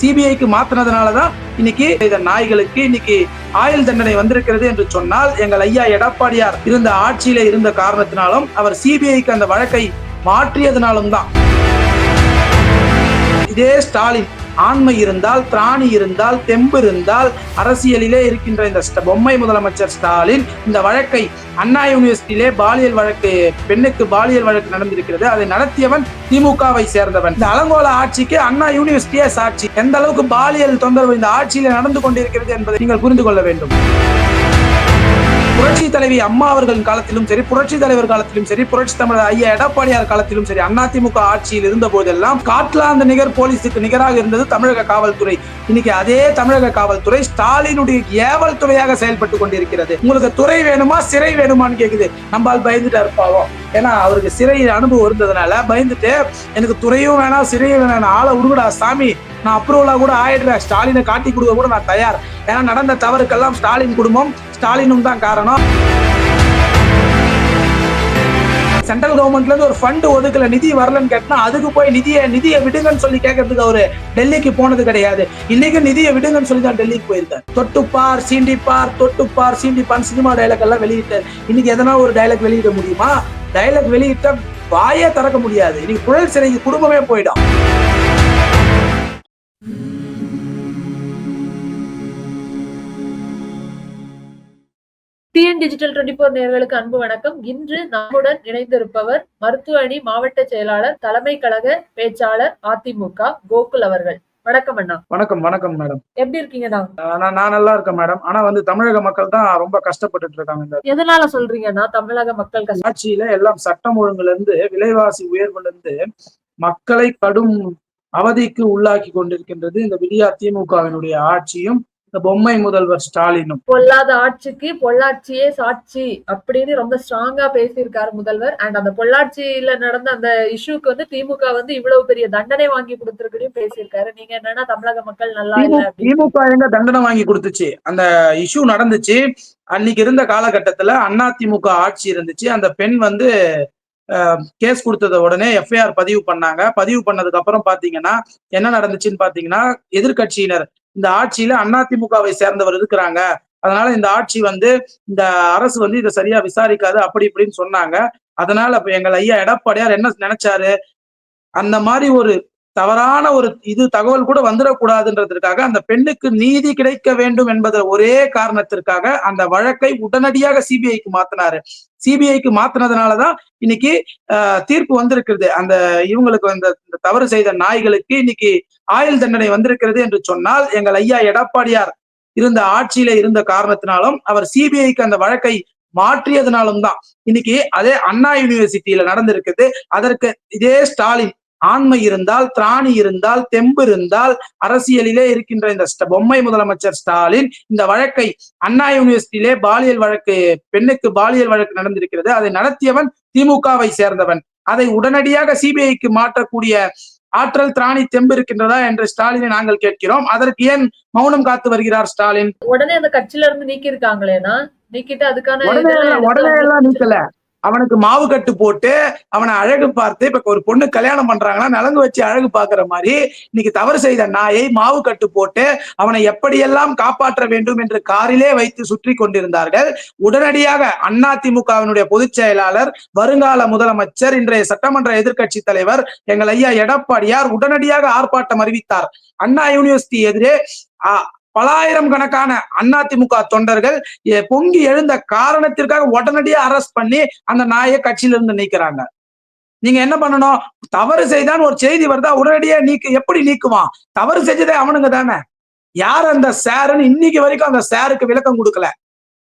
சிபிஐக்கு மாத்தினதுனாலதான் இன்னைக்கு இந்த நாய்களுக்கு இன்னைக்கு ஆயுள் தண்டனை வந்திருக்கிறது என்று சொன்னால் எங்கள் ஐயா எடப்பாடியார் இருந்த ஆட்சியில இருந்த காரணத்தினாலும் அவர் சிபிஐக்கு அந்த வழக்கை மாற்றியதுனாலும் தான் இதே ஸ்டாலின் ஆண்மை இருந்தால் திராணி இருந்தால் தெம்பு இருந்தால் அரசியலிலே இருக்கின்ற இந்த ஸ்ட- பொம்மை முதலமைச்சர் ஸ்டாலின் இந்த வழக்கை அண்ணா யூனிவர்சிட்டியிலே பாலியல் வழக்கு பெண்ணுக்கு பாலியல் வழக்கு நடந்திருக்கிறது. அதை நடத்தியவன் திமுகவை சேர்ந்தவன். இந்த அலங்கோல ஆட்சிக்கு அண்ணா யூனிவர்சிட்டியே சாட்சி. எந்த அளவுக்கு பாலியல் தொந்தரவு இந்த ஆட்சியில நடந்து கொண்டிருக்கிறது என்பதை நீங்கள் புரிந்து கொள்ள வேண்டும். புரட்சி தலைவி அம்மா அவர்களின் காலத்திலும் சரி புரட்சி தலைவர் காலத்திலும் சரி புரட்சி தமிழர் ஐயா எடப்பாடியார் காலத்திலும் சரி அதிமுக ஆட்சியில் இருந்த போதெல்லாம் காட்லாந்து நிகர் போலீஸுக்கு நிகராக இருந்தது தமிழக காவல்துறை. இன்னைக்கு அதே தமிழக காவல்துறை ஸ்டாலினுடைய ஏவல் துறையாக செயல்பட்டு கொண்டிருக்கிறது. உங்களுக்கு துறை வேணுமா சிறை வேணுமான்னு கேக்குது. நம்மால் பயந்துட்டு இருப்பாவோம் ஏன்னா அவருக்கு சிறை அனுபவம் இருந்ததுனால பயந்துட்டு எனக்கு துறையும் வேணாம் சிறையும் வேணாம் ஆளை உருகுடா சாமி. நான் அப்ரூவலா கூட ஆயிடுறேன். ஸ்டாலினை காட்டி கொடுக்க கூட நான் தயார். ஏன்னா நடந்த தவறுக்கெல்லாம் ஸ்டாலின் குடும்பம் ஸ்டாலினும் தான் காரணம். சென்ட்ரல் கவர்மெண்ட்ல இருந்து ஒரு ஃபண்ட் ஒதுக்கல. நிதி வரலன்னு கேட்டா அதுக்கு போய் நிதியை நிதியை விடுங்கன்னு சொல்லி கேட்கறதுக்கு அவரு டெல்லிக்கு போனது கிடையாது. இன்னைக்கு நிதியை விடுங்கன்னு சொல்லி தான் டெல்லிக்கு போயிருக்காரு. தொட்டுப்பார் சீண்டிப்பார் தொட்டுப்பார் சீண்டிப்பார் சினிமா டைலாக் எல்லாம் வெளியிட்டார். இன்னைக்கு எதனா ஒரு டைலாக் வெளியிட முடியுமா? டைலாக் வெளியிட்ட வாயே திறக்க முடியாது. இன்னைக்கு புழல் சிறைக்கு குடும்பமே போயிடும். டிஜிட்டல் டுவெண்டி போர் நேர்களுக்கு அன்பு வணக்கம். இன்று நம்முடன் இணைந்திருப்பவர் மருத்துவ அணி மாவட்ட செயலாளர் தலைமை கழக பேச்சாளர் அதிமுக கோகுல் அவர்கள். வணக்கம் அண்ணா. வணக்கம் வணக்கம் மேடம். எப்படி இருக்கீங்கண்ணா நான் நான் நல்லா இருக்கேன் மேடம். ஆனா வந்து தமிழக மக்கள் தான் ரொம்ப கஷ்டப்பட்டுட்டு இருக்காங்க எதனால சொல்றீங்கண்ணா தமிழக மக்கள் ஆட்சியில எல்லாம் சட்டம் ஒழுங்குல இருந்து விலைவாசி உயர்வுல இருந்து மக்களை கடும் அவதிக்கு உள்ளாக்கி கொண்டிருக்கின்றது இந்த விடியா திமுகவினுடைய ஆட்சியும் இந்த பொம்மை முதல்வர் ஸ்டாலினும். பொல்லாத ஆட்சிக்கு பொள்ளாச்சியே சாட்சி அப்படின்னு ரொம்ப ஸ்ட்ராங்கா பேசியிருக்காரு முதல்வர். அண்ட் அந்த பொள்ளாச்சியில நடந்த அந்த இஷ்யூக்கு வந்து திமுக வந்து இவ்வளவு பெரிய தண்டனை வாங்கி கொடுத்திருக்கதையும் பேசியிருக்காரு. நீங்க என்னன்னா தமிழக மக்கள் நல்லா இல்ல திமுக எங்க தண்டனை வாங்கி கொடுத்துச்சு? அந்த இஷ்யூ நடந்துச்சு. அன்னைக்கு இருந்த காலகட்டத்துல அண்ணா திமுக ஆட்சி இருந்துச்சு. அந்த பெண் வந்து கேஸ் கொடுத்தத உடனே எஃப்ஐஆர் பதிவு பண்ணாங்க. பதிவு பண்ணதுக்கு அப்புறம் பாத்தீங்கன்னா என்ன நடந்துச்சுன்னு பாத்தீங்கன்னா எதிர்க்கட்சியினர் இந்த ஆட்சியில அண்ணா திமுகவை சேர்ந்தவர் இருக்கிறாங்க. அதனால இந்த ஆட்சி வந்து இந்த அரசு வந்து இதை சரியா விசாரிக்காது அப்படி இப்படின்னு சொன்னாங்க. அதனால இப்ப எங்கள் ஐயா எடப்பாடியார் என்ன நினைச்சாரு? அந்த மாதிரி ஒரு தவறான ஒரு இது தகவல் கூட வந்துடக்கூடாதுன்றதுக்காக அந்த பெண்ணுக்கு நீதி கிடைக்க வேண்டும் என்பத ஒரே காரணத்திற்காக அந்த வழக்கை உடனடியாக சிபிஐக்கு மாத்தினாரு. சிபிஐக்கு மாத்தினதுனாலதான் இன்னைக்கு ஆஹ், தீர்ப்பு வந்திருக்கிறது. அந்த இவங்களுக்கு அந்த இந்த தவறு செய்த நாய்களுக்கு இன்னைக்கு ஆயுள் தண்டனை வந்திருக்கிறது என்று சொன்னால் எங்கள் ஐயா எடப்பாடியார் இருந்த ஆட்சியில இருந்த காரணத்தினாலும் அவர் சிபிஐக்கு அந்த வழக்கை மாற்றியதுனாலும் தான் இன்னைக்கு அதே அண்ணா யூனிவர்சிட்டியில நடந்திருக்குது. அதற்கு இதே ஸ்டாலின் ஆண்மை இருந்தால் திராணி இருந்தால் தெம்பு இருந்தால் அரசியலிலே இருக்கின்ற இந்த பொம்மை முதலமைச்சர் ஸ்டாலின் இந்த வழக்கை அண்ணா யூனிவர்சிட்டியிலே பாலியல் வழக்கு பெண்ணுக்கு பாலியல் வழக்கு நடந்திருக்கிறது. அதை நடத்தியவன் திமுகவை சேர்ந்தவன். அதை உடனடியாக சிபிஐக்கு மாற்றக்கூடிய ஆற்றல் திராணி தெம்பு இருக்கின்றதா என்று ஸ்டாலினை நாங்கள் கேட்கிறோம். அதற்கு ஏன் மௌனம் காத்து வருகிறார் ஸ்டாலின்? உடனே அந்த கட்சியில இருந்து நீக்கி இருக்காங்களேனா நீக்கிட்டு அதுக்கான உடனே எல்லாம் நீக்கல. அவனுக்கு மாவு கட்டு போட்டு அவனை அழகு பார்த்து இப்ப ஒரு பொண்ணு கல்யாணம் பண்றாங்கன்னா நலங்கு வச்சு அழகு பாக்குற மாதிரி இன்னைக்கு தவறு செய்த நாயை மாவு கட்டு போட்டு அவனை எப்படியெல்லாம் காப்பாற்ற வேண்டும் என்று காரிலே வைத்து சுற்றி கொண்டிருந்தார்கள். உடனடியாக அண்ணா திமுகவினுடைய பொதுச் செயலாளர் வருங்கால முதலமைச்சர் இன்றைய சட்டமன்ற எதிர்க்கட்சி தலைவர் எங்கள் ஐயா எடப்பாடியார் உடனடியாக ஆர்ப்பாட்டம் அறிவித்தார். அண்ணா யூனிவர்சிட்டி எதிரே பலாயிரம் கணக்கான அதிமுக தொண்டர்கள் பொங்கி எழுந்த காரணத்திற்காக உடனடியா அரெஸ்ட் பண்ணி அந்த நாயை கட்சியில இருந்து நீக்கிறாங்க. நீங்க என்ன பண்ணணும்? தவறு செய்தான் ஒரு செய்தி வருதா? உடனடியா நீக்கு எப்படி நீக்குவான்? தவறு செஞ்சதே அவனுங்க தானே. யார் அந்த சாருன்னு இன்னைக்கு வரைக்கும் அந்த சாருக்கு விளக்கம் கொடுக்கல.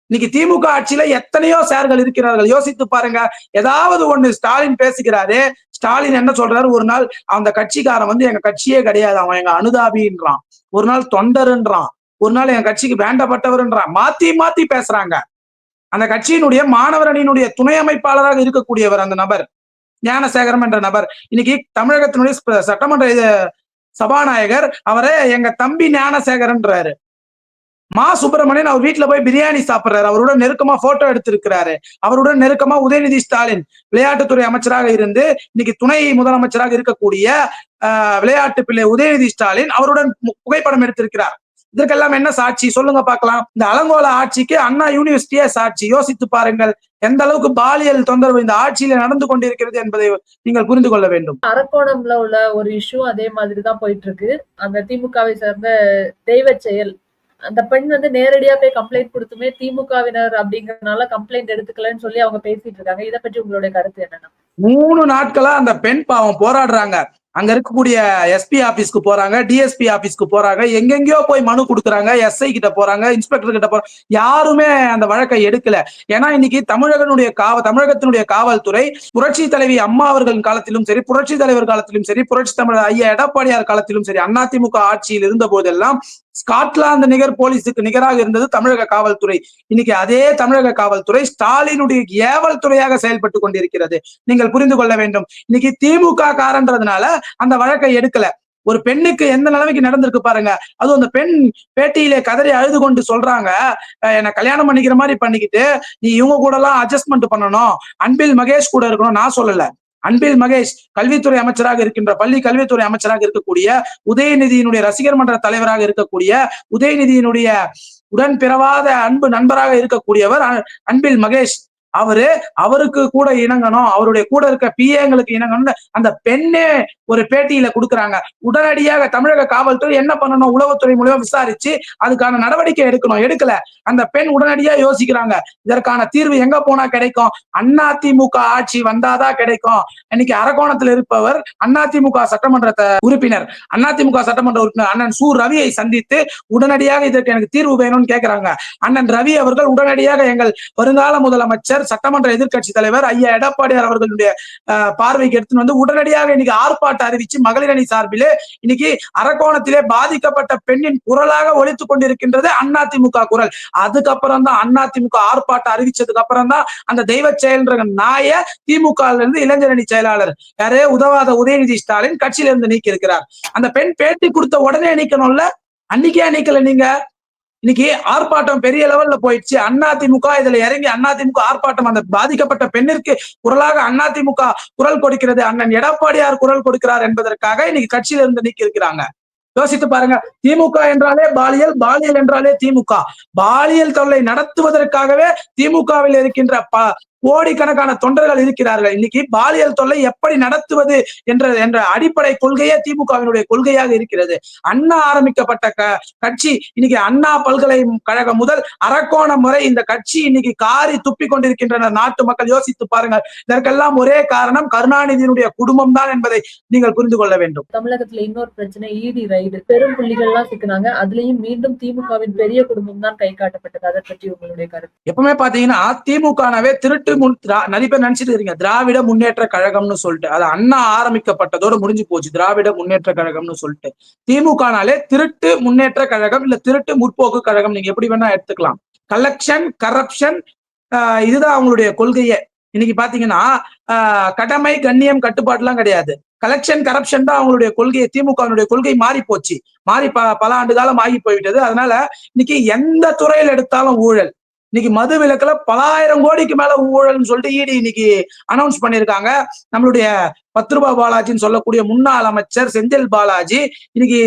இன்னைக்கு திமுக ஆட்சியில எத்தனையோ சார்கள் இருக்கிறார்கள். யோசித்து பாருங்க. ஏதாவது ஒண்ணு ஸ்டாலின் பேசுகிறாரு. ஸ்டாலின் என்ன சொல்றாரு? ஒரு நாள் அந்த கட்சிக்காரன் வந்து எங்க கட்சியே கிடையாது. அவன் எங்க அனுதாபின்றான். ஒரு நாள் தொண்டருன்றான். ஒரு நாள் என் கட்சிக்கு வேண்டப்பட்டவர்ன்றான் மாத்தி மாத்தி பேசுறாங்க. அந்த கட்சியினுடைய மாணவர் அணியினுடைய துணை அமைப்பாளராக இருக்கக்கூடியவர் அந்த நபர் ஞானசேகரம் என்ற நபர். இன்னைக்கு தமிழகத்தினுடைய சட்டமன்ற சபாநாயகர் அவரை எங்க தம்பி ஞானசேகரன்றாரு. மா சுப்பிரமணியன் அவர் வீட்டுல போய் பிரியாணி சாப்பிடுறாரு. அவருடன் நெருக்கமா போட்டோ எடுத்திருக்கிறாரு. அவருடன் நெருக்கமா உதயநிதி ஸ்டாலின் விளையாட்டுத்துறை அமைச்சராக இருந்து இன்னைக்கு துணை முதலமைச்சராக இருக்கக்கூடிய ஆஹ், விளையாட்டு பிள்ளை உதயநிதி ஸ்டாலின் அவருடன் புகைப்படம் எடுத்திருக்கிறார். இதற்கெல்லாம் என்ன சாட்சி? சொல்லுங்க பார்க்கலாம். இந்த அலங்கோல ஆட்சிக்கு அண்ணா யூனிவர்சிட்டியே சாட்சி. யோசித்து பாருங்கள். எந்த அளவுக்கு பாலியல் தொந்தரவு இந்த ஆட்சியில நடந்து கொண்டிருக்கிறது என்பதை நீங்கள் புரிந்து கொள்ள வேண்டும். அரக்கோணம்ல உள்ள ஒரு இஷ்யூ அதே மாதிரி தான் போயிட்டு இருக்கு அந்த திமுகவை சேர்ந்த தெய்வ செயல். அந்த பெண் வந்து நேரடியா போய் கம்ப்ளைண்ட் கொடுத்துமே திமுகவினர் அப்படிங்கறதுனால கம்ப்ளைண்ட் எடுத்துக்கலன்னு சொல்லி அவங்க பேசிட்டு இருக்காங்க. இதை பற்றி உங்களுடைய கருத்து என்னன்னா? மூணு நாட்களா அந்த பெண் பாவம் போராடுறாங்க. அங்க இருக்கக்கூடிய எஸ்பி ஆபீஸ்க்கு போறாங்க டிஎஸ்பி ஆபீஸ்க்கு போறாங்க எங்கெங்கயோ போய் மனு கொடுக்குறாங்க எஸ்ஐ கிட்ட போறாங்க இன்ஸ்பெக்டர் கிட்ட போறாங்க. யாருமே அந்த வழக்கை எடுக்கல. ஏன்னா இன்னைக்கு தமிழகனுடைய காவ தமிழகத்தினுடைய காவல்துறை புரட்சி தலைவி அம்மா அவர்களின் காலத்திலும் சரி புரட்சி தலைவர் காலத்திலும் சரி புரட்சி தமிழர் ஐயா எடப்பாடியார் காலத்திலும் சரி அதிமுக ஆட்சியில் இருந்த போதெல்லாம் ஸ்காட்லாந்து நிகர் போலீஸுக்கு நிகராக இருந்தது தமிழக காவல்துறை. இன்னைக்கு அதே தமிழக காவல்துறை ஸ்டாலினுடைய ஏவல் துறையாக செயல்பட்டு கொண்டிருக்கிறது. நீங்கள் புரிந்து கொள்ள வேண்டும். இன்னைக்கு திமுக காரன்றதுனால அந்த வழக்கை எடுக்கல. ஒரு பெண்ணுக்கு எந்த நிலைமைக்கு நடந்திருக்கு பாருங்க. அதுவும் அந்த பெண் பேட்டியிலே கதறி அழுது கொண்டு சொல்றாங்க என்னை கல்யாணம் பண்ணிக்கிற மாதிரி பண்ணிக்கிட்டு நீ இவங்க கூட எல்லாம் அட்ஜஸ்ட்மெண்ட் பண்ணணும். அன்பில் மகேஷ் கூட இருக்கணும். நான் சொல்லல. அன்பில் மகேஷ் கல்வித்துறை அமைச்சராக இருக்கின்ற பள்ளி கல்வித்துறை அமைச்சராக இருக்கக்கூடிய உதயநிதியினுடைய ரசிகர் மன்ற தலைவராக இருக்கக்கூடிய உதயநிதியினுடைய உடன் பிறவாத அன்பு நண்பராக இருக்கக்கூடியவர் அன்பில் மகேஷ். அவரு அவருக்கு கூட இணங்கணும் அவருடைய கூட இருக்க பிஏங்களுக்கு இணங்கணும்னு அந்த பெண்ணே ஒரு பேட்டியில கொடுக்குறாங்க. உடனடியாக தமிழக காவல்துறை என்ன பண்ணணும்? உளவுத்துறை மூலியமா விசாரிச்சு அதுக்கான நடவடிக்கை எடுக்கணும். எடுக்கல. அந்த பெண் உடனடியா யோசிக்கிறாங்க. இதற்கான தீர்வு எங்க போனா கிடைக்கும்? அதிமுக ஆட்சி வந்தாதான் கிடைக்கும்? இன்னைக்கு அரக்கோணத்தில் இருப்பவர் அதிமுக சட்டமன்ற உறுப்பினர். அதிமுக சட்டமன்ற உறுப்பினர் அண்ணன் சு ரவியை சந்தித்து உடனடியாக இதற்கு எனக்கு தீர்வு வேணும்னு கேட்கிறாங்க அண்ணன் ரவி அவர்கள் உடனடியாக எங்கள் வருங்கால முதலமைச்சர் தலைவர் சட்டமன்ற எதிர்கட்சி தலைவர் ஐயா எடப்பாடியார் அவர்களுடைய பார்வைக்கு எடுத்துன்னு வந்து உடனடியாக இன்னைக்கு ஆர்ப்பாட்டம் அறிவிச்சு மகளிர் அணி சார்பிலே இன்னைக்கு அரக்கோணத்திலே பாதிக்கப்பட்ட பெண்ணின் குரலாக ஒலித்துக் கொண்டிருக்கின்றது அதிமுக குரல். அதுக்கப்புறம் தான் அதிமுக ஆர்ப்பாட்டம் அறிவிச்சதுக்கு அப்புறம் தான் அந்த தெய்வ செயல்ன்ற நாய திமுக இருந்து இளைஞர் அணி செயலாளர் யாரே? உதவாத உதயநிதி ஸ்டாலின் கட்சியிலிருந்து நீக்கி இருக்கிறார் அந்த பெண் பேட்டி கொடுத்த உடனே நீக்கணும்ல? அன்னைக்கே நீக்கல நீங்க? இன்னைக்கு ஆர்ப்பாட்டம் பெரிய லெவல்ல போயிடுச்சு. அதிமுக இதுல இறங்கி அதிமுக ஆர்ப்பாட்டம் அந்த பாதிக்கப்பட்ட பெண்ணிற்கு குரலாக அதிமுக குரல் கொடுக்கிறது. அண்ணன் எடப்பாடியார் குரல் கொடுக்கிறார் என்பதற்காக இன்னைக்கு கட்சியில இருந்து நீக்கி இருக்கிறாங்க. யோசித்து பாருங்க. திமுக என்றாலே பாலியல் பாலியல் என்றாலே திமுக. பாலியல் தொல்லை நடத்துவதற்காகவே திமுகவில் இருக்கின்ற ப கோடிக்கணக்கான தொண்டர்கள் இருக்கிறார்கள். இன்னைக்கு பாலியல் தொல்லை எப்படி நடத்துவது என்ற என்ற அடிப்படை கொள்கையே திமுகவினுடைய கொள்கையாக இருக்கிறது. அண்ணா ஆரம்பிக்கப்பட்ட கட்சி இன்னைக்கு அண்ணா பல்கலைக்கழகம் முதல் அரக்கோணம் வரை இந்த கட்சி இன்னைக்கு காரி துப்பி கொண்டிருக்கின்றனர் நாட்டு மக்கள் யோசித்து பாருங்கள். இதற்கெல்லாம் ஒரே காரணம் கருணாநிதியினுடைய குடும்பம் தான் என்பதை நீங்கள் புரிந்து கொள்ள வேண்டும். தமிழகத்துல இன்னொரு பிரச்சனை ஈடி ரைடு பெரும் புள்ளிகள்லாம் சிக்கினாங்க. அதுலயும் மீண்டும் திமுகவின் பெரிய குடும்பம் தான் கை காட்டப்பட்டது. அதை பற்றி உங்களுடைய கருத்து. எப்பவுமே பாத்தீங்கன்னா திமுகனாவே திருட்டு முன் திரா- நிறைய பேர் நினைச்சிட்டு இருக்கீங்க. திராவிட முன்னேற்ற கழகம்னு சொல்லிட்டு. அது அண்ணா ஆரம்பிக்கப்பட்டதோட முடிஞ்சு போச்சு. திராவிட முன்னேற்ற கழகம்னு சொல்லிட்டு. திமுகனாலே திருட்டு முன்னேற்ற கழகம் இல்ல திருட்டு முற்போக்கு கழகம். நீங்க எப்படி வேணா எடுத்துக்கலாம். கலெக்ஷன் கரப்ஷன் இதுதான் அவங்களுடைய கொள்கையே. இன்னைக்கு பாத்தீங்கன்னா ஆஹ், கடமை கண்ணியம் கட்டுப்பாடுலாம் கிடையாது. கலெக்ஷன் கரப்ஷன் தான் அவங்களுடைய கொள்கையை. திமுகவினுடைய கொள்கை மாறி போச்சு. மாறி ப பல ஆண்டு காலம் ஆகி போய்விட்டது. அதனால இன்னைக்கு எந்த துறையில் எடுத்தாலும் ஊழல். இன்னைக்கு மது விலக்குல பலாயிரம் கோடிக்கு மேல ஊழல்னு சொல்லிட்டு இடி இன்னைக்கு அனௌன்ஸ் பண்ணியிருக்காங்க. நம்மளுடைய பத்து ரூபாய் பாலாஜின்னு சொல்லக்கூடிய முன்னாள் அமைச்சர் செந்தில் பாலாஜி இன்னைக்கு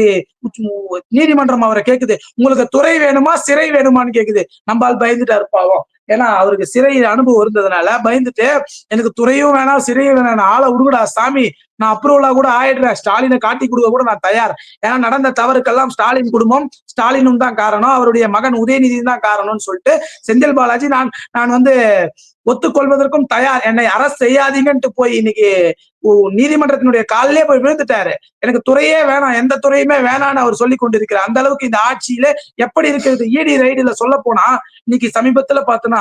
நீதிமன்றம் அவரை கேக்குது. உங்களுக்கு துறை வேணுமா சிறை வேணுமான்னு கேக்குது. நம்மால் பயந்துட்டாரு பாவம். ஏன்னா அவருக்கு சிறை அனுபவம் இருந்ததுனால பயந்துட்டு எனக்கு துறையும் வேணாம் சிறையும் வேணாம் நான் ஆளை விடுங்கடா சாமி. நான் அப்ரூவலா கூட ஆயிடுறேன். ஸ்டாலினை காட்டி கொடுக்க கூட நான் தயார். ஏன்னா நடந்த தவறுக்கெல்லாம் ஸ்டாலின் குடும்பம் ஸ்டாலினும் தான் காரணம். அவருடைய மகன் உதயநிதி தான் காரணம்னு சொல்லிட்டு செந்தில் பாலாஜி நான் நான் வந்து ஒத்துக்கொள்வதற்கும் தயார். என்னை அரசு செய்யாதீங்கன்ட்டு போய் இன்னைக்கு நீதிமன்றத்தினுடைய காலிலே போய் விழுந்துட்டாரு. எனக்கு துறையே வேணாம் எந்த துறையுமே வேணாம்னு அவர் சொல்லி கொண்டிருக்கிறார். அந்த அளவுக்கு இந்த ஆட்சியில எப்படி இருக்கிறது? இடி ரைடுல சொல்ல போனா இன்னைக்கு சமீபத்துல பார்த்தோன்னா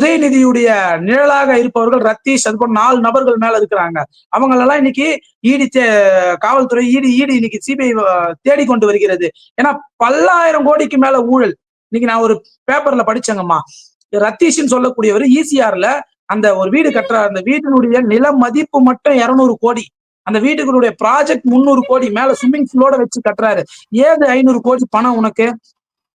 உதயநிதியுடைய நிழலாக இருப்பவர்கள் ரத்தீஷ் அது போல நாலு நபர்கள் மேல இருக்கிறாங்க. அவங்களெல்லாம் இன்னைக்கு ஈடி தே- காவல்துறை ஈடி ஈடி இன்னைக்கு சிபிஐ தேடி கொண்டு வருகிறது. ஏன்னா பல்லாயிரம் கோடிக்கு மேல ஊழல். இன்னைக்கு நான் ஒரு பேப்பர்ல படிச்சேங்கம்மா. ரத்தீஷ்னு சொல்லக்கூடியவர் ஈசிஆர்ல அந்த ஒரு வீடு கட்டுற அந்த வீட்டினுடைய நில மதிப்பு மட்டும் இருநூறு கோடி. அந்த வீட்டுகளுடைய ப்ராஜெக்ட் முந்நூறு கோடி. மேல ஸ்விம்மிங் பூலோட வச்சு கட்டுறாரு. ஏது ஐநூறு கோடி பணம் உனக்கு?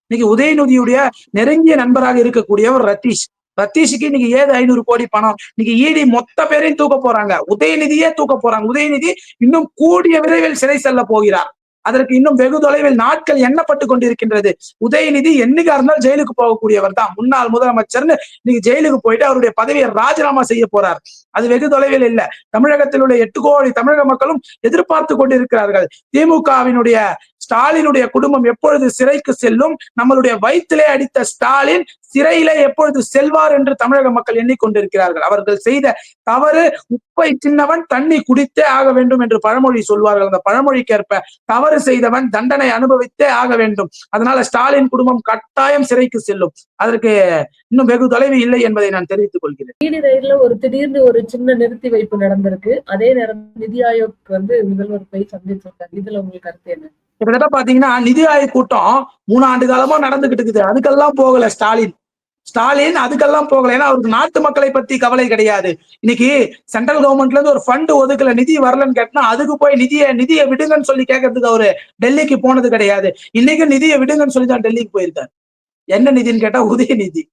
இன்னைக்கு உதயநிதியுடைய நெருங்கிய நண்பராக இருக்கக்கூடியவர் ரத்தீஷ். ரத்தீஷுக்கு இன்னைக்கு ஏது ஐநூறு கோடி பணம்? இன்னைக்கு ஈடி மொத்த பேரையும் தூக்க போறாங்க. உதயநிதியே தூக்க போறாங்க. உதயநிதி இன்னும் கூடிய விரைவில் சிறை செல்ல போகிறார். அதற்கு இன்னும் வெகு தொலைவில் நாட்கள் எண்ணப்பட்டு கொண்டிருக்கின்றது. உதயநிதி என்னைக்கா இருந்தாலும் ஜெயிலுக்கு போகக்கூடியவர் தான். முன்னாள் முதலமைச்சர்னு நீங்க ஜெயிலுக்கு போயிட்டு அவருடைய பதவியை ராஜினாமா செய்ய போறார். அது வெகு தொலைவில் இல்ல. தமிழகத்தில் உள்ள எட்டு கோடி தமிழக மக்களும் எதிர்பார்த்து கொண்டிருக்கிறார்கள். திமுகவினுடைய ஸ்டாலினுடைய குடும்பம் எப்பொழுது சிறைக்கு செல்லும்? நம்மளுடைய வயிற்றிலே அடித்த ஸ்டாலின் சிறையிலே எப்பொழுது செல்வார் என்று தமிழக மக்கள் எண்ணிக்கொண்டிருக்கிறார்கள். அவர்கள் செய்த தவறு உப்பை சின்னவன் தண்ணி குடித்தே ஆக வேண்டும் என்று பழமொழி சொல்வார்கள். அந்த பழமொழிக்கேற்ப தவறு செய்தவன் தண்டனை அனுபவித்தே ஆக வேண்டும். அதனால ஸ்டாலின் குடும்பம் கட்டாயம் சிறைக்கு செல்லும். அதற்கு இன்னும் வெகு தொலைவு இல்லை என்பதை நான் தெரிவித்துக் கொள்கிறேன். நீதி ரயில்ல ஒரு திடீர்னு ஒரு சின்ன நிறுத்தி வைப்பு நடந்திருக்கு. அதே நேரம் நிதி ஆயோக் வந்து முதல்வர் போய் சந்திச்சிருக்காரு. இதுல உங்களுக்கு கருத்து என்ன? கிட்டத்தட்ட பாத்தீங்கன்னா நிதி ஆயோக் கூட்டம் மூணு ஆண்டு காலமா நடந்துகிட்டு இருக்குது. அதுக்கெல்லாம் போகல ஸ்டாலின். ஸ்டாலின் அதுக்கெல்லாம் போகல. ஏன்னா அவருக்கு நாட்டு மக்களை பத்தி கவலை கிடையாது. இன்னைக்கு சென்ட்ரல் கவர்மெண்ட்ல இருந்து ஒரு ஃபண்ட் ஒதுக்கல. நிதி வரலன்னு கேட்டா அதுக்கு போய் நிதியை நிதியை விடுங்கன்னு சொல்லி கேட்கறதுக்கு அவரு டெல்லிக்கு போனது கிடையாது. இன்னைக்கு நிதியை விடுங்கன்னு சொல்லி தான் டெல்லிக்கு போயிருக்காரு. என்ன நிதின்னு கேட்டா உதயநிதி.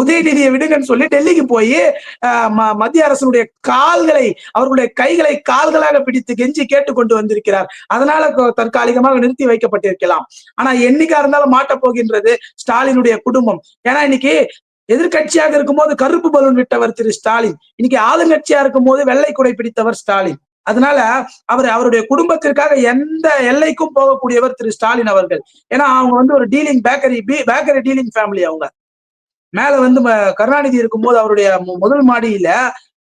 உதயநிதியை விடுங்கன்னு சொல்லி டெல்லிக்கு போய் மத்திய அரசனுடைய கால்களை அவர்களுடைய கைகளை கால்களாக பிடித்து கெஞ்சி கேட்டுக்கொண்டு வந்திருக்கிறார். அதனால தற்காலிகமாக நிறுத்தி வைக்கப்பட்டிருக்கலாம். ஆனா என்னைக்கா இருந்தாலும் மாட்ட போகின்றது ஸ்டாலினுடைய குடும்பம். ஏன்னா இன்னைக்கு எதிர்க்கட்சியாக இருக்கும்போது கருப்பு பலூன் விட்டவர் திரு ஸ்டாலின். இன்னைக்கு ஆளுங்கட்சியா இருக்கும்போது வெள்ளை குடை பிடித்தவர் ஸ்டாலின். அதனால அவர் அவருடைய குடும்பத்திற்காக எந்த எல்லைக்கும் போகக்கூடியவர் திரு ஸ்டாலின் அவர்கள். ஏன்னா அவங்க வந்து ஒரு dealing bakery bakery dealing family அவங்க. மேல வந்து கருணாநிதி இருக்கும்போது அவருடைய முதல் மாடியில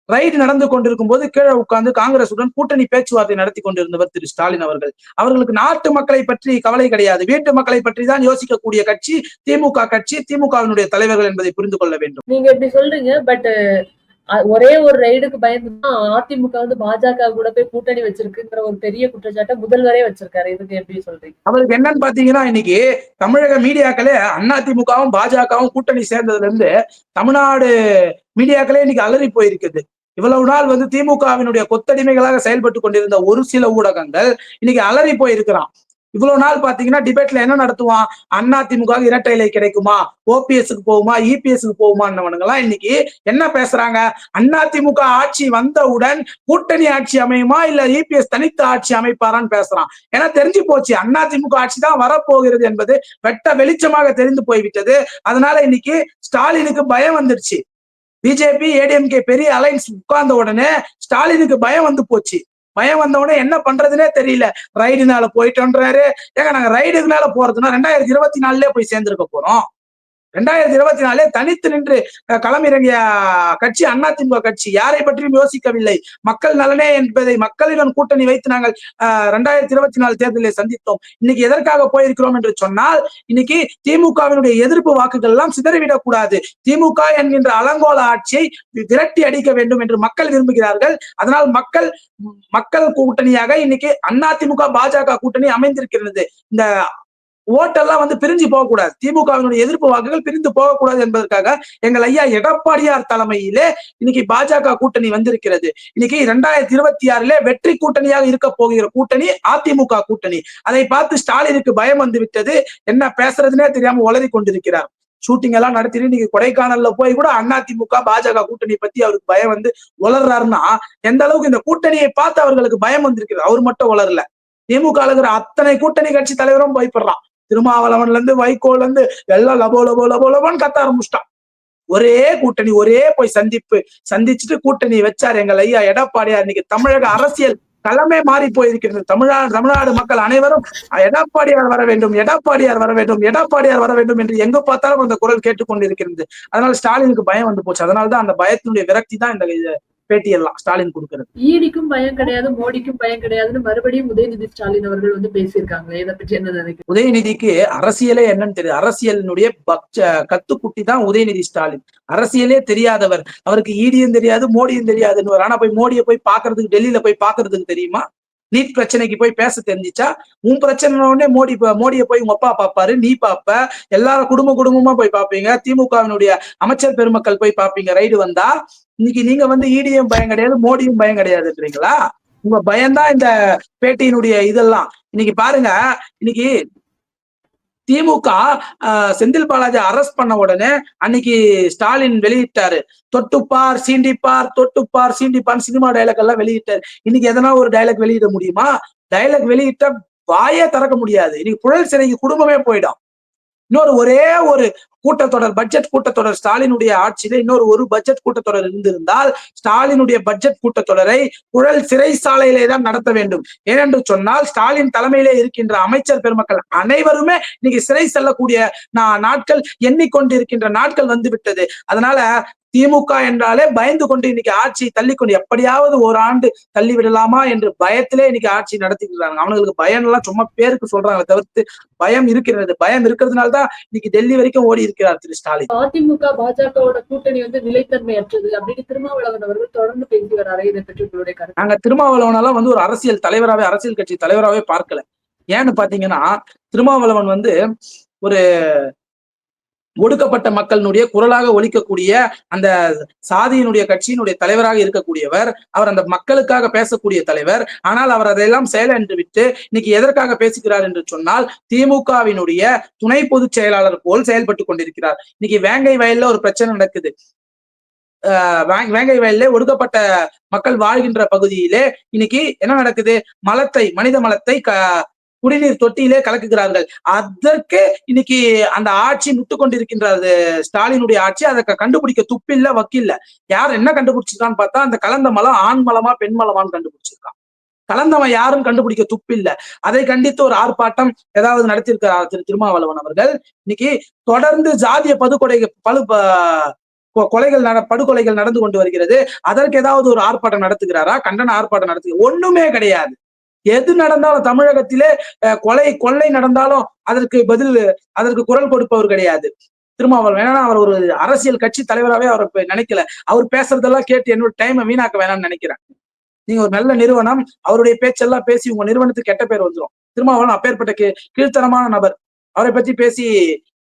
ரைடு நடந்து கொண்டிருக்கும் போது கீழே உட்கார்ந்து காங்கிரசுடன் கூட்டணி பேச்சுவார்த்தை நடத்தி கொண்டிருந்தவர் திரு ஸ்டாலின் அவர்கள். அவர்களுக்கு நாட்டு மக்களை பற்றி கவலை கிடையாது. வீட்டு மக்களை பற்றி தான் யோசிக்கக்கூடிய கட்சி திமுக கட்சி திமுகவினுடைய தலைவர்கள் என்பதை புரிந்து கொள்ள வேண்டும். நீங்க இப்படி சொல்றீங்க பட் ஒரே ஒரு ரைடுக்கு பயந்து தான் அதிமுக வந்து பாஜக கூட போய் கூட்டணி வச்சிருக்குங்கிற ஒரு பெரிய குற்றச்சாட்டை முதல்வரே வச்சிருக்காரு. இதுக்கு எப்படி சொல்றீங்க? அவருக்கு என்னன்னு பாத்தீங்கன்னா இன்னைக்கு தமிழக மீடியாக்களே அதிமுகவும் பாஜகவும் கூட்டணி சேர்ந்ததுல இருந்து தமிழ்நாடு மீடியாக்களே இன்னைக்கு அலறி போயிருக்குது. இவ்வளவு நாள் வந்து திமுகவினுடைய கொத்தடிமைகளாக செயல்பட்டு கொண்டிருந்த ஒரு சில ஊடகங்கள் இன்னைக்கு அலறி போயிருக்கிறான். இவ்வளவு நாள் பாத்தீங்கன்னா டிபேட்ல என்ன நடத்துவான்? அண்ணா திமுக இரட்டை இலை கிடைக்குமா? ஓபிஎஸ்க்கு போகுமா? இபிஎஸ்க்கு போகுமான்னவனுங்கெல்லாம் இன்னைக்கு என்ன பேசுறாங்க? அண்ணா திமுக ஆட்சி வந்தவுடன் கூட்டணி ஆட்சி அமையுமா? இல்ல இபிஎஸ் தனித்து ஆட்சி அமைப்பாரான்னு பேசுறான். ஏன்னா தெரிஞ்சு போச்சு அண்ணா திமுக ஆட்சி தான் வரப்போகிறது என்பது வெட்ட வெளிச்சமாக தெரிந்து போய்விட்டது. அதனால இன்னைக்கு ஸ்டாலினுக்கு பயம் வந்துருச்சு. பிஜேபி ஏடிஎம்கே பெரிய அலைன்ஸ் உட்கார்ந்த உடனே ஸ்டாலினுக்கு பயம் வந்து போச்சு. பயம் வந்த உடனே என்ன பண்றதுனே தெரியல. ரைடுனால போயிட்டோன்றாரு. ஏங்க நாங்க ரைடுனால போறதுன்னா ரெண்டாயிரத்தி இருபத்தி நாலுலயே போய் சேர்ந்திருக்க போறோம். ரெண்டாயிரத்தி இருபத்தி நாலே தனித்து நின்று களமிறங்கிய கட்சி அதிமுக கட்சி. யாரை பற்றியும் யோசிக்கவில்லை. மக்கள் நலனே என்பதை மக்களிடம் கூட்டணி வைத்து நாங்கள் ரெண்டாயிரத்தி இருபத்தி நாலு தேர்தலில் சந்தித்தோம். இன்னைக்கு எதற்காக போயிருக்கிறோம் என்று சொன்னால் இன்னைக்கு திமுகவினுடைய எதிர்ப்பு வாக்குகள் எல்லாம் சிதறிவிடக் கூடாது திமுக என்கின்ற அலங்கோல ஆட்சியை விரட்டி அடிக்க வேண்டும் என்று மக்கள் விரும்புகிறார்கள். அதனால் மக்கள் மக்கள் கூட்டணியாக இன்னைக்கு அதிமுக பாஜக கூட்டணி அமைந்திருக்கிறது. இந்த ஓட்டெல்லாம் வந்து பிரிஞ்சு போகக்கூடாது. திமுகவினுடைய எதிர்ப்பு வாக்குகள் பிரிந்து போகக்கூடாது என்பதற்காக எங்கள் ஐயா எடப்பாடியார் தலைமையிலே இன்னைக்கு பாஜக கூட்டணி வந்திருக்கிறது. இன்னைக்கு இரண்டாயிரத்தி இருபத்தி ஆறுல வெற்றி கூட்டணியாக இருக்க போகிற கூட்டணி அதிமுக கூட்டணி. அதை பார்த்து ஸ்டாலினுக்கு பயம் வந்து விட்டது. என்ன பேசுறதுனே தெரியாம உளறி கொண்டிருக்கிறார். ஷூட்டிங் எல்லாம் நடத்திட்டு இன்னைக்கு கொடைக்கானல்ல போய் கூட அதிமுக பாஜக கூட்டணி பத்தி அவருக்கு பயம் வந்து உளர்றாருன்னா எந்த அளவுக்கு இந்த கூட்டணியை பார்த்து அவர்களுக்கு பயம் வந்திருக்கிறது. அவர் மட்டும் உளரல திமுக இருக்கிற அத்தனை கூட்டணி கட்சி தலைவரும் பயப்படுறான். திருமாவளவன்ல இருந்து வைகோல இருந்து எல்லாம் லபோ லபோ லபோ லபோன்னு கத்த ஆரம்பிச்சிட்டான். ஒரே கூட்டணி ஒரே போய் சந்திப்பு. சந்திச்சுட்டு கூட்டணி வச்சார் எங்கள் ஐயா எடப்பாடியார். இன்னைக்கு தமிழக அரசியல் தலைமை மாறி போயிருக்கிறது. தமிழ்நாடு தமிழ்நாடு மக்கள் அனைவரும் எடப்பாடியார் வர வேண்டும் எடப்பாடியார் வர வேண்டும் எடப்பாடியார் வர வேண்டும் என்று எங்க பார்த்தாலும் அந்த குரல் கேட்டுக்கொண்டிருக்கிறது. அதனால ஸ்டாலினுக்கு பயம் வந்து போச்சு. அதனாலதான் அந்த பயத்தினுடைய விரக்தி தான் இந்த பேட்டியெல்லாம் ஸ்டாலின் கொடுக்கிறது. ஈடிக்கும் பயம் கிடையாது மோடிக்கும் பயம் கிடையாதுன்னு மறுபடியும் உதயநிதி ஸ்டாலின் அவர்கள் வந்து பேசியிருக்காங்க இதை பற்றி என்ன நினைக்கிறீங்க? உதயநிதிக்கு அரசியலே என்னன்னு தெரியும் அரசியலினுடைய கத்துக்குட்டி தான் உதயநிதி ஸ்டாலின். அரசியலே தெரியாதவர். அவருக்கு ஈடியும் தெரியாது மோடியும் தெரியாதுன்னு ஆனா போய் மோடியை போய் பாக்குறதுக்கு டெல்லியில போய் பாக்குறதுக்கு தெரியுமா? நீட் பிரச்சனைக்கு போய் பேச தெரிஞ்சிச்சா? உன் பிரச்சனை மோடி மோடியை போய் உங்க அப்பா பாப்பாரு நீ பாப்ப எல்லாரும் குடும்ப குடும்பமா போய் பாப்பீங்க திமுகவினுடைய அமைச்சர் பெருமக்கள் போய் பாப்பீங்க ரைடு வந்தா இன்னைக்கு நீங்க வந்து ஈடியும் பயம் கிடையாது மோடியும் பயம் கிடையாதுன்றீங்களா உங்க பயம்தான் இந்த பேட்டியினுடைய இதெல்லாம். இன்னைக்கு பாருங்க இன்னைக்கு திமுக ஆஹ், செந்தில் பாலாஜி அரெஸ்ட் பண்ண உடனே அன்னைக்கு ஸ்டாலின் வெளியிட்டாரு. தொட்டுப்பார் சீண்டிப்பார் தொட்டுப்பார் சீண்டிப்பார் சினிமா டைலாக் எல்லாம் வெளியிட்டாரு. இன்னைக்கு எதனா ஒரு டைலாக் வெளியிட முடியுமா? டைலாக் வெளியிட்ட வாயே திறக்க முடியாது. இன்னைக்கு புழல் சிறைக்கு குடும்பமே போயிடும். இன்னொரு ஒரே ஒரு கூட்டத்தொடர் பட்ஜெட் கூட்டத்தொடர் ஸ்டாலினுடைய ஆட்சியில இன்னொரு ஒரு பட்ஜெட் கூட்டத்தொடர் இருந்திருந்தால் ஸ்டாலினுடைய பட்ஜெட் கூட்டத்தொடரை குழல் சிறைச்சாலையிலே தான் நடத்த வேண்டும். ஏனென்று சொன்னால் ஸ்டாலின் தலைமையிலே இருக்கின்ற அமைச்சர் பெருமக்கள் அனைவருமே இன்னைக்கு சிறை செல்லக்கூடிய நா- நாட்கள் எண்ணிக்கொண்டிருக்கின்ற நாட்கள் வந்து விட்டது அதனால திமுக என்றாலே பயந்து கொண்டு இன்னைக்கு ஆட்சி தள்ளிக்கொண்டு எப்படியாவது ஒரு ஆண்டு தள்ளி விடலாமா என்று பயத்திலே இன்னைக்கு ஆட்சி நடத்திக்கிறாங்க அவனுங்களுக்கு பயம் எல்லாம் சும்மா பேருக்கு சொல்றாங்க தவிர்த்து பயம் இருக்கிறது. பயம் இருக்கிறதுனால தான் இன்னைக்கு டெல்லி வரைக்கும் ஓடி இருக்கிறார் திரு ஸ்டாலின். அதிமுக பாஜகவோட கூட்டணி வந்து நிலைத்தன்மையற்றது அப்படின்னு திருமாவளவன் அவர்கள் தொடர்ந்து பேசி வராரு இதை பற்றி உங்களுடைய கருத்து? நாங்க திருமாவளவனெல்லாம் வந்து ஒரு அரசியல் தலைவராவே அரசியல் கட்சி தலைவராவே பார்க்கல. ஏன்னு பாத்தீங்கன்னா திருமாவளவன் வந்து ஒரு ஒடுக்கப்பட்ட மக்களினுடைய குரலாக ஒழிக்கக்கூடிய அந்த சாதியினுடைய கட்சியினுடைய தலைவராக இருக்கக்கூடியவர் அவர் அந்த மக்களுக்காக பேசக்கூடிய தலைவர். ஆனால் அவர் அதையெல்லாம் செயலன்று விட்டு இன்னைக்கு எதற்காக பேசுகிறார் என்று சொன்னால் திமுகவினுடைய துணை பொதுச் செயலாளர் போல் செயல்பட்டு கொண்டிருக்கிறார். இன்னைக்கு வேங்கை வயல்ல ஒரு பிரச்சனை நடக்குது. ஆஹ் வேங்- வேங்கை வயல்ல ஒடுக்கப்பட்ட மக்கள் வாழ்கின்ற பகுதியிலே இன்னைக்கு என்ன நடக்குது? மலத்தை மனித மலத்தை க குடிநீர் தொட்டியிலே கலக்குகிறார்கள். அதற்கு இன்னைக்கு அந்த ஆட்சி முட்டு கொண்டிருக்கின்றது ஸ்டாலினுடைய ஆட்சி அதை கண்டுபிடிக்க துப்பில்ல வக்கில்ல. யார் என்ன கண்டுபிடிச்சிருக்கான்னு பார்த்தா அந்த கலந்த மலம் ஆண் மலமா பெண் மலமான்னு கண்டுபிடிச்சிருக்கான். கலந்தவன் யாரும் கண்டுபிடிக்க துப்பில்ல. அதை கண்டித்து ஒரு ஆர்ப்பாட்டம் ஏதாவது நடத்தியிருக்கிறார் திரு திருமாவளவன் அவர்கள். இன்னைக்கு தொடர்ந்து ஜாதிய படுகொலை பழு கொ- கொலைகள் நட படுகொலைகள் நடந்து கொண்டு வருகிறது. அதற்கு ஏதாவது ஒரு ஆர்ப்பாட்டம் நடத்துகிறாரா? கண்டன ஆர்ப்பாட்டம் நடத்து ஒண்ணுமே கிடையாது. எது நடந்தாலும் தமிழகத்திலே கொலை கொள்ளை நடந்தாலும் அதற்கு பதில் அதற்கு குரல் கொடுப்பவர் கிடையாது. திருமாவளவன் ஏன்னா அவர் ஒரு அரசியல் கட்சி தலைவராகவே அவர் நினைக்கல. அவர் பேசுறதெல்லாம் கேட்டு என்னோட டைமை வீணாக்க வேணாம்னு நினைக்கிறேன். நீங்க ஒரு நல்ல நிறுவனம் அவருடைய பேச்செல்லாம் பேசி உங்க நிறுவனத்துக்கு கெட்ட பேர் வந்துரும். திருமாவளவன் அப்பேற்பட்ட கீழ்த்தனமான நபர். அவரை பத்தி பேசி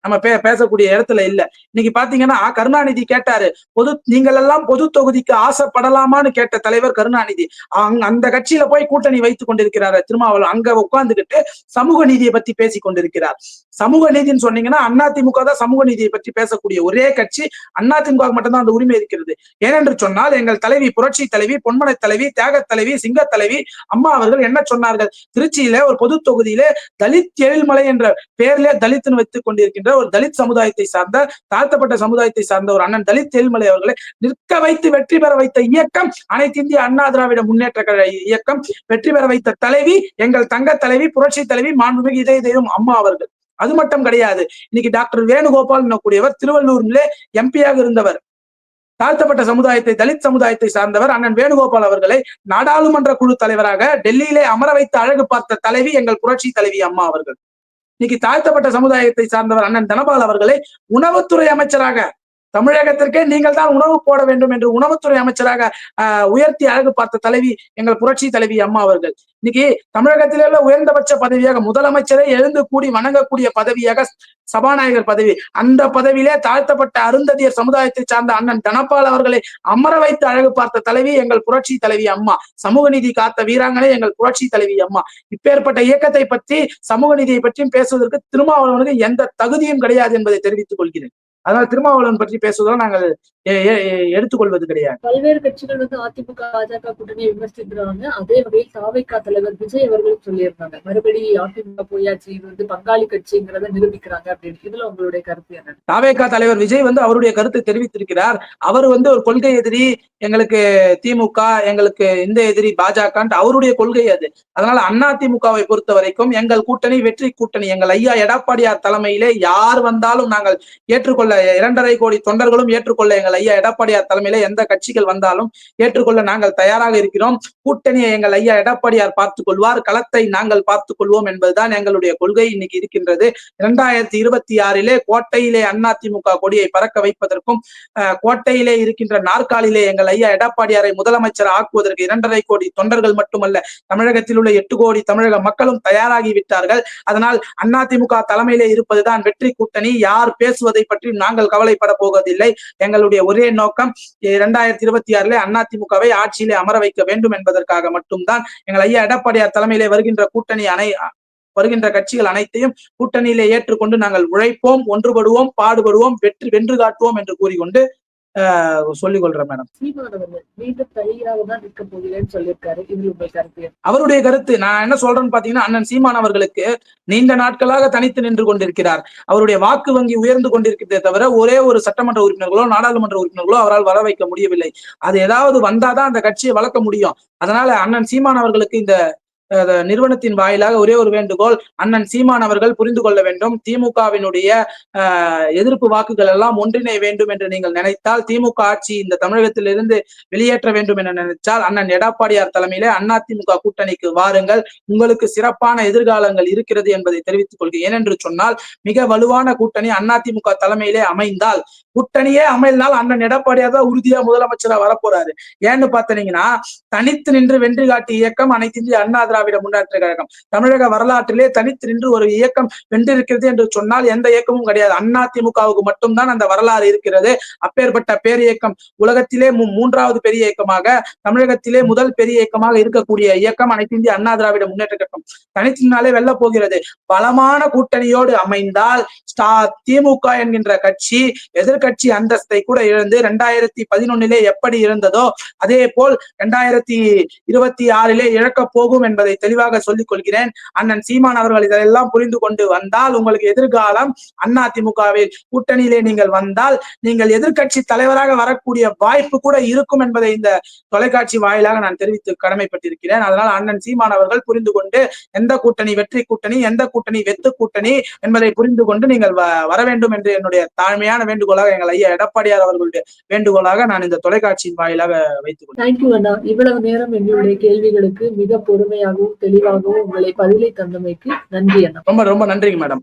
நம்ம பே பேசக்கூடிய இடத்துல இல்ல. இன்னைக்கு பாத்தீங்கன்னா கருணாநிதி கேட்டாரு. பொது நீங்கள் எல்லாம் பொது தொகுதிக்கு ஆசைப்படலாமான்னு கேட்ட தலைவர் கருணாநிதி. அந்த கட்சியில போய் கூட்டணி வைத்துக் கொண்டிருக்கிறார். திருமாவளவன் அங்க உட்கார்ந்துகிட்டு சமூக நீதியை பத்தி பேசி கொண்டிருக்கிறார். சமூக நீதின்னு சொன்னீங்கன்னா அதிமுக தான் சமூக நீதியை பற்றி பேசக்கூடிய ஒரே கட்சி. அதிமுக மட்டும்தான் அந்த உரிமை இருக்கிறது. ஏனென்று சொன்னால் எங்கள் தலைவி புரட்சி தலைவி பொன்மனை தலைவி தியாக தலைவி சிங்க தலைவி அம்மா அவர்கள் என்ன சொன்னார்கள்? திருச்சியில ஒரு பொது தொகுதியிலே தலித் எழில்மலை என்ற பெயர்ல தலித்துன்னு வைத்துக் கொண்டிருக்கின்ற ஒரு தலித் சமுதாயத்தை சார்ந்த தாழ்த்தப்பட்ட சமுதாயத்தை சார்ந்த ஒரு அண்ணன் தலித் எழில்மலை அவர்களை நிற்க வைத்து வெற்றி பெற வைத்த இயக்கம் அனைத்து இந்திய அண்ணா திராவிட முன்னேற்ற கழக இயக்கம் வெற்றி பெற வைத்த தலைவி எங்கள் தங்க தலைவி புரட்சி தலைவி மாண்புமிகு இதய தெய்வம் அம்மா அவர்கள். அது மட்டும் கிடையாது. இன்னைக்கு டாக்டர் வேணுகோபால் கூடியவர் திருவள்ளூரிலே எம்பியாக இருந்தவர். தாழ்த்தப்பட்ட சமுதாயத்தை தலித் சமுதாயத்தை சார்ந்தவர் அண்ணன் வேணுகோபால் அவர்களை நாடாளுமன்ற குழு தலைவராக டெல்லியிலே அமர வைத்து அழகு பார்த்த தலைவி எங்கள் புரட்சி தலைவி அம்மா அவர்கள். இன்னைக்கு தாழ்த்தப்பட்ட சமுதாயத்தை சார்ந்தவர் அண்ணன் தனபால் அவர்களை உணவுத்துறை அமைச்சராக தமிழகத்திற்கே நீங்கள் தான் உணவு போட வேண்டும் என்று உணவுத்துறை அமைச்சராக ஆஹ், உயர்த்தி அழகு பார்த்த தலைவி எங்கள் புரட்சி தலைவி அம்மா அவர்கள். இன்னைக்கு தமிழகத்திலே உள்ள உயர்ந்தபட்ச பதவியாக முதலமைச்சரை எழுந்து கூடி வணங்கக்கூடிய பதவியாக சபாநாயகர் பதவி. அந்த பதவியிலே தாழ்த்தப்பட்ட அருந்ததியர் சமுதாயத்தை சார்ந்த அண்ணன் தனபால் அவர்களை அமர வைத்து அழகு பார்த்த தலைவி எங்கள் புரட்சி தலைவி அம்மா. சமூக நீதி காத்த வீராங்கனை எங்கள் புரட்சி தலைவி அம்மா. இப்பேற்பட்ட இயக்கத்தை பற்றி சமூக நீதியை பற்றியும் பேசுவதற்கு திருமாவளவனுக்கு எந்த தகுதியும் கிடையாது என்பதை தெரிவித்துக் கொள்கிறேன். அதனால திருமாவளவன் பற்றி பேசுவதால் நாங்கள் எடுத்துக்கொள்வது கிடையாது. பல்வேறு கட்சிகள் வந்து அதிமுக பாஜக கூட்டணியை விமர்சிக்கிறாங்க அதே வகையில் தாவைக்கா தலைவர் விஜய் அவர்களும் சொல்லியிருந்தாங்க. மறுபடி அதிமுக போயாச்சு இது வந்து பங்காளி கட்சிங்கிறத நிரூபிக்கிறாங்க அப்படின்னு. இதுல உங்களுடைய கருத்து என்ன? தாவேகா தலைவர் விஜய் வந்து அவருடைய கருத்தை தெரிவித்திருக்கிறார். அவர் வந்து ஒரு கொள்கை எதிரி எங்களுக்கு திமுக எங்களுக்கு இந்த எதிரி பாஜக அவருடைய கொள்கை அது. அதனால அண்ணா திமுகவை பொறுத்த வரைக்கும் எங்கள் கூட்டணி வெற்றி கூட்டணி. எங்கள் ஐயா எடப்பாடியார் தலைமையிலே யார் வந்தாலும் நாங்கள் ஏற்றுக்கொள்ள இரண்டரை கோடி தொண்டர்களும் ஏற்றுக்கொள்ள எங்கள் எங்கள் ஐயா எடப்பாடியார் தலைமையில எந்த கட்சிகள் வந்தாலும் ஏற்றுக்கொள்ள நாங்கள் தயாராக இருக்கிறோம். கூட்டணியை எங்கள் ஐயா எடப்பாடியார் பார்த்துக் கொள்வார். களத்தை நாங்கள் பார்த்துக் கொள்வோம் என்பதுதான் எங்களுடைய கொள்கை இன்னைக்கு இருக்கின்றது. இரண்டாயிரத்தி இருபத்தி ஆறிலே கோட்டையிலே அதிமுக கொடியை பறக்க வைப்பதற்கும் கோட்டையிலே இருக்கின்ற நாற்காலிலே எங்கள் ஐயா எடப்பாடியாரை முதலமைச்சர் ஆக்குவதற்கு இரண்டரை கோடி தொண்டர்கள் மட்டுமல்ல தமிழகத்தில் உள்ள எட்டு கோடி தமிழக மக்களும் தயாராகி விட்டார்கள். அதனால் அதிமுக தலைமையிலே இருப்பதுதான் வெற்றி கூட்டணி. யார் பேசுவதை பற்றி நாங்கள் கவலைப்பட போவதில்லை. எங்களுடைய ஒரே நோக்கம் இரண்டாயிரத்தி இருபத்தி ஆறிலே அதிமுகவை ஆட்சியிலே அமர வைக்க வேண்டும் என்பதற்காக மட்டும்தான் எங்கள் ஐயா எடப்பாடியார் தலைமையிலே வருகின்ற கூட்டணி அணை வருகின்ற கட்சிகள் அனைத்தையும் கூட்டணியிலே ஏற்றுக்கொண்டு நாங்கள் உழைப்போம் ஒன்றுபடுவோம் பாடுபடுவோம் வெற்றி வென்று காட்டுவோம் என்று கூறிக்கொண்டு ஆஹ் சொல்லிக் கொள்றேன் மேடம்? அவருடைய கருத்து நான் என்ன சொல்றேன்னு பாத்தீங்கன்னா அண்ணன் சீமான் அவர்களுக்கு நீண்ட நாட்களாக தனித்து நின்று கொண்டிருக்கிறார். அவருடைய வாக்கு வங்கி உயர்ந்து கொண்டிருக்கிறதே தவிர ஒரே ஒரு சட்டமன்ற உறுப்பினர்களோ நாடாளுமன்ற உறுப்பினர்களோ அவரால் வர வைக்க முடியவில்லை. அது ஏதாவது வந்தாதான் அந்த கட்சியை வளர்க்க முடியும். அதனால அண்ணன் சீமான் அவர்களுக்கு இந்த நிறுவனத்தின் வாயிலாக ஒரே ஒரு வேண்டுகோள் அண்ணன் சீமான் அவர்கள் புரிந்து கொள்ள வேண்டும். திமுகவினுடைய எதிர்ப்பு வாக்குகள் எல்லாம் ஒன்றிணை வேண்டும் என்று நீங்கள் நினைத்தால் திமுக ஆட்சி இந்த தமிழகத்திலிருந்து வெளியேற்ற வேண்டும் என நினைத்தால் அண்ணன் எடப்பாடியார் தலைமையிலே அதிமுக கூட்டணிக்கு வாருங்கள். உங்களுக்கு சிறப்பான எதிர்காலங்கள் இருக்கிறது என்பதை தெரிவித்துக் கொள்கிறேன். ஏனென்று சொன்னால் மிக வலுவான கூட்டணி அதிமுக தலைமையிலே அமைந்தால் கூட்டணியே அமைந்தால் அண்ணன் எடப்பாடியார் தான் உறுதியா முதலமைச்சரா வரப்போறாரு. ஏன்னு பார்த்தீங்கன்னா தனித்து நின்று வென்று காட்டி இயக்கம் அனைத்து இந்திய அண்ணா திராவிட முன்னேற்ற கழகம் தமிழக வரலாற்றிலே தனித்து நின்று ஒரு இயக்கம் வென்றிருக்கிறது என்று சொன்னால் எந்த இயக்கமும் கிடையாது. அண்ணா திமுகவுக்கு மட்டும்தான் அந்த வரலாறு இருக்கிறது. அப்பேற்பட்ட பேர் இயக்கம் உலகத்திலே மூன்றாவது பெரிய இயக்கமாக தமிழகத்திலே முதல் பெரிய இயக்கமாக இருக்கக்கூடிய இயக்கம் அனைத்து இந்திய அண்ணா திராவிட முன்னேற்ற கழகம். தனித்தினாலே வெல்ல போகிறது. பலமான கூட்டணியோடு அமைந்தால் திமுக என்கின்ற கட்சி எதிர்கட்சி அந்தஸ்தை கூட இழந்து ரெண்டாயிரத்தி பதினொன்னிலே எப்படி இருந்ததோ அதே போல் இரண்டாயிரத்தி இருபத்தி ஆறிலே இழக்கப் போகும் என்பதை தெளிவாக சொல்லிக் கொள்கிறேன். அண்ணன் சீமான் அவர்கள் இதெல்லாம் புரிந்து கொண்டு வந்தால் உங்களுக்கு எதிர்காலம் அண்ணா திமுகவில் கூட்டணியிலே நீங்கள் வந்தால் நீங்கள் எதிர்கட்சி தலைவராக வரக்கூடிய வாய்ப்பு கூட இருக்கும் என்பதை இந்த தொலைக்காட்சி வாயிலாக நான் தெரிவித்து கடமைப்பட்டிருக்கிறேன். அதனால் அண்ணன் சீமான் அவர்கள் புரிந்து கொண்டு எந்த கூட்டணி வெற்றி கூட்டணி எந்த கூட்டணி வெத்து கூட்டணி என்பதை புரிந்து கொண்டு நீங்கள் வ- வர வேண்டும் என்று என்னுடைய தாழ்மையான வேண்டுகோளாக எங்கள் ஐயா எடப்பாடியார் அவர்களுடைய வேண்டுகோளாக நான் இந்த தொலைக்காட்சியின் வாயிலாக வைத்துக் கொண்டேன் இவ்வளவு நேரம் என்னுடைய கேள்விகளுக்கு மிக பொறுமையாக பொறுமையாகவும் தெளிவாகவும் உங்களை பதிலை தந்தமைக்கு நன்றி அண்ணா. ரொம்ப ரொம்ப நன்றிங்க மேடம்.